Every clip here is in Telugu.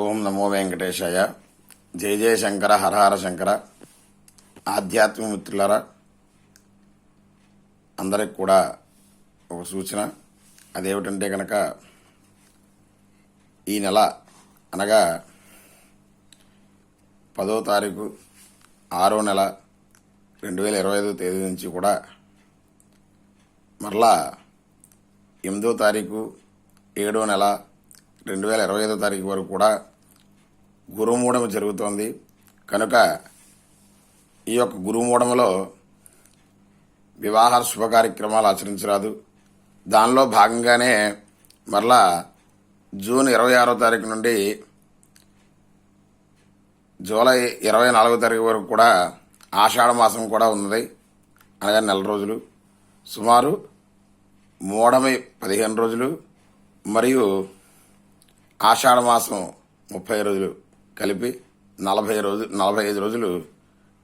ఓం నమో వెంకటేశాయ. జయ జయ శంకర హరహర శంకర. ఆధ్యాత్మిక మిత్రులరా అందరికి కూడా ఒక సూచన. అదేమిటంటే కనుక ఈ నెల అనగా పదో తారీఖు ఆరో నెల రెండు వేల ఇరవై ఐదో తేదీ నుంచి కూడా మరలా ఎనిమిదో తారీఖు ఏడో నెల రెండు వేల ఇరవై ఐదో తారీఖు వరకు కూడా గురుమూఢం జరుగుతోంది. కనుక ఈ యొక్క గురుమూఢంలో వివాహ శుభ కార్యక్రమాలు ఆచరించరాదు. దానిలో భాగంగానే మరలా జూన్ ఇరవై ఆరో తారీఖు నుండి జూలై ఇరవై నాలుగో తారీఖు వరకు కూడా ఆషాఢ మాసం కూడా ఉన్నది. అనగా నెల రోజులు. సుమారు మూడమి పదిహేను రోజులు. మరియు ఆషాఢ మాసం ముప్పై రోజులు కలిపి నలభై రోజు నలభై ఐదు రోజులు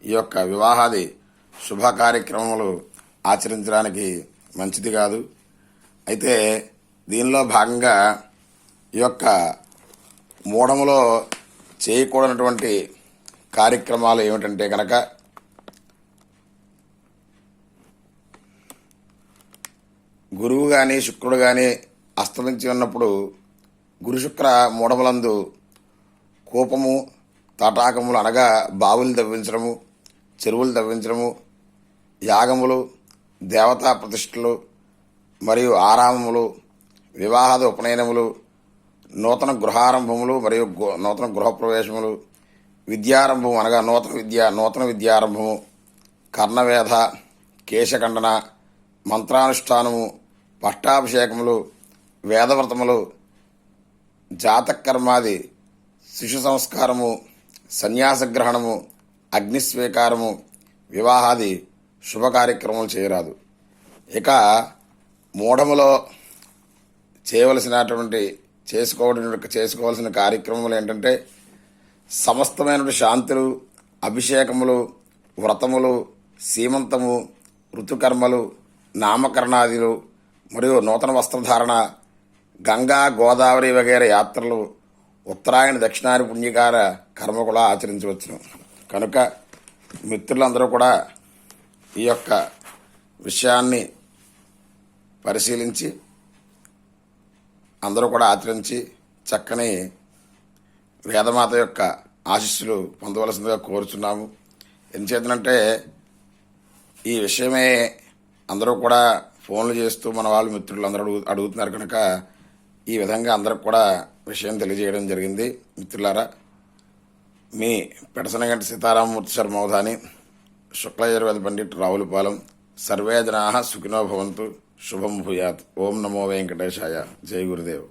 ఈ యొక్క వివాహాది శుభ కార్యక్రమములు ఆచరించడానికి మంచిది కాదు. అయితే దీనిలో భాగంగా ఈ యొక్క మూడములో చేయకూడనటువంటి కార్యక్రమాలు ఏమిటంటే కనుక గురువు కానీ శుక్రుడు కానీ అస్తమించి ఉన్నప్పుడు గురుశుక్ర మూడములందు కూపము కోపము తటాకములు అనగా బావులు తవ్వించడము చెరువులు తవ్వించడము యాగములు దేవతా ప్రతిష్టలు మరియు ఆరామములు వివాహాద ఉపనయనములు నూతన గృహారంభములు మరియు నూతన గృహప్రవేశములు విద్యారంభము అనగా నూతన విద్య నూతన విద్యారంభము కర్ణవేధ కేశఖండన మంత్రానుష్ఠానము పట్టాభిషేకములు వేదవ్రతములు జాతకర్మాది శిశు సంస్కారము సన్యాసగ్రహణము అగ్నిస్వీకారము వివాహాది శుభ కార్యక్రమం చేయరాదు. ఇక మూఢములో చేయవలసినటువంటి చేసుకోవడం చేసుకోవాల్సిన కార్యక్రమములు ఏంటంటే సమస్తమైనటువంటి శాంతులు అభిషేకములు వ్రతములు సీమంతము ఋతుకర్మలు నామకరణాదులు మరియు నూతన వస్త్రధారణ గంగా గోదావరి వగైర యాత్రలు ఉత్తరాయణ దక్షిణాది పుణ్యకార కర్మ కూడా ఆచరించవచ్చును. కనుక మిత్రులందరూ కూడా ఈ యొక్క విషయాన్ని పరిశీలించి అందరూ కూడా ఆచరించి చక్కని వేదమాత యొక్క ఆశీస్సులు పొందవలసిందిగా కోరుచున్నాము. ఎందుచేతనంటే ఈ విషయమే అందరూ కూడా ఫోన్లు చేస్తూ మన వాళ్ళు మిత్రులు అందరూ అడుగు అడుగుతున్నారు కనుక ఈ విధంగా అందరికి కూడా విషయం తెలియజేయడం జరిగింది. మిత్రులారా మీ పెడసనగంటి సీతారామమూర్తి శర్మవధాని శుక్లయజుర్వేద పండిట్ రావులపాలెం సర్వే జనా సుఖినో భవంతు శుభం భూయాత్ ఓం నమో వెంకటేశాయ జై గురుదేవ్.